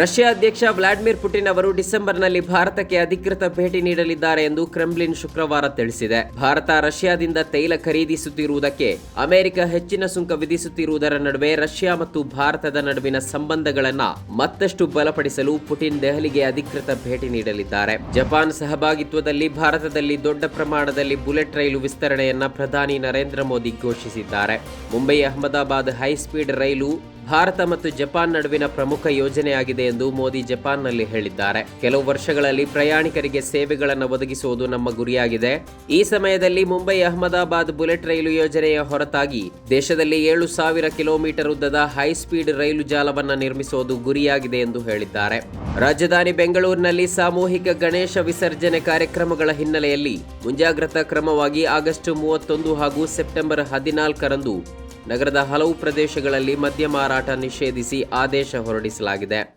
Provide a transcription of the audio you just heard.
Russia ಅಧ್ಯಕ್ಷ Vladimir Putin ಅವರು ಡಿಸೆಂಬರ್ನಲ್ಲಿ ಭಾರತಕ್ಕೆ ಅಧಿಕೃತ ಭೇಟಿ ನೀಡಲಿದ್ದಾರೆ ಎಂದು ಕ್ರೆಮ್ಲಿನ್ ಶುಕ್ರವಾರ ತಿಳಿಸಿದೆ. ಭಾರತ ರಷ್ಯಾದಿಂದ ತೈಲ ಖರೀದಿಸುತ್ತಿರುವುದಕ್ಕೆ ಅಮೆರಿಕ ಹೆಚ್ಚಿನ ಸುಂಕ ವಿಧಿಸುತ್ತಿರುವುದರ ನಡುವೆ ರಷ್ಯಾ ಮತ್ತು ಭಾರತದ ನಡುವಿನ ಸಂಬಂಧಗಳನ್ನು ಮತ್ತಷ್ಟು ಬಲಪಡಿಸಲು ಪುಟಿನ್ ದೆಹಲಿಗೆ ಅಧಿಕೃತ ಭೇಟಿ ನೀಡಲಿದ್ದಾರೆ. ಜಪಾನ್ ಸಹಭಾಗಿತ್ವದಲ್ಲಿ ಭಾರತದಲ್ಲಿ ದೊಡ್ಡ ಪ್ರಮಾಣದಲ್ಲಿ ಬುಲೆಟ್ ರೈಲು ವಿಸ್ತರಣೆಯನ್ನ ಪ್ರಧಾನಿ ನರೇಂದ್ರ ಮೋದಿ ಘೋಷಿಸಿದ್ದಾರೆ. ಮುಂಬೈ ಅಹಮದಾಬಾದ್ ಹೈಸ್ಪೀಡ್ ರೈಲು ಭಾರತ ಮತ್ತು ಜಪಾನ್ ನಡುವಿನ ಪ್ರಮುಖ ಯೋಜನೆಯಾಗಿದೆ ಎಂದು ಮೋದಿ ಜಪಾನ್ನಲ್ಲಿ ಹೇಳಿದ್ದಾರೆ. ಕೆಲವು ವರ್ಷಗಳಲ್ಲಿ ಪ್ರಯಾಣಿಕರಿಗೆ ಸೇವೆಗಳನ್ನು ಒದಗಿಸುವುದು ನಮ್ಮ ಗುರಿಯಾಗಿದೆ. ಈ ಸಮಯದಲ್ಲಿ ಮುಂಬೈ ಅಹಮದಾಬಾದ್ ಬುಲೆಟ್ ರೈಲು ಯೋಜನೆಯ ಹೊರತಾಗಿ ದೇಶದಲ್ಲಿ ಏಳು ಸಾವಿರ ಕಿಲೋಮೀಟರ್ ಉದ್ದದ ಹೈಸ್ಪೀಡ್ ರೈಲು ಜಾಲವನ್ನು ನಿರ್ಮಿಸುವುದು ಗುರಿಯಾಗಿದೆ ಎಂದು ಹೇಳಿದ್ದಾರೆ. ರಾಜಧಾನಿ ಬೆಂಗಳೂರಿನಲ್ಲಿ ಸಾಮೂಹಿಕ ಗಣೇಶ ವಿಸರ್ಜನೆ ಕಾರ್ಯಕ್ರಮಗಳ ಹಿನ್ನೆಲೆಯಲ್ಲಿ ಮುಂಜಾಗ್ರತಾ ಕ್ರಮವಾಗಿ ಆಗಸ್ಟ್ ಮೂವತ್ತೊಂದು ಹಾಗೂ ಸೆಪ್ಟೆಂಬರ್ ಹದಿನಾಲ್ಕರಂದು ನಗರದ ಹಲವು ಪ್ರದೇಶಗಳಲ್ಲಿ ಮದ್ಯ ಮಾರಾಟ ನಿಷೇಧಿಸಿ ಆದೇಶ ಹೊರಡಿಸಲಾಗಿದೆ.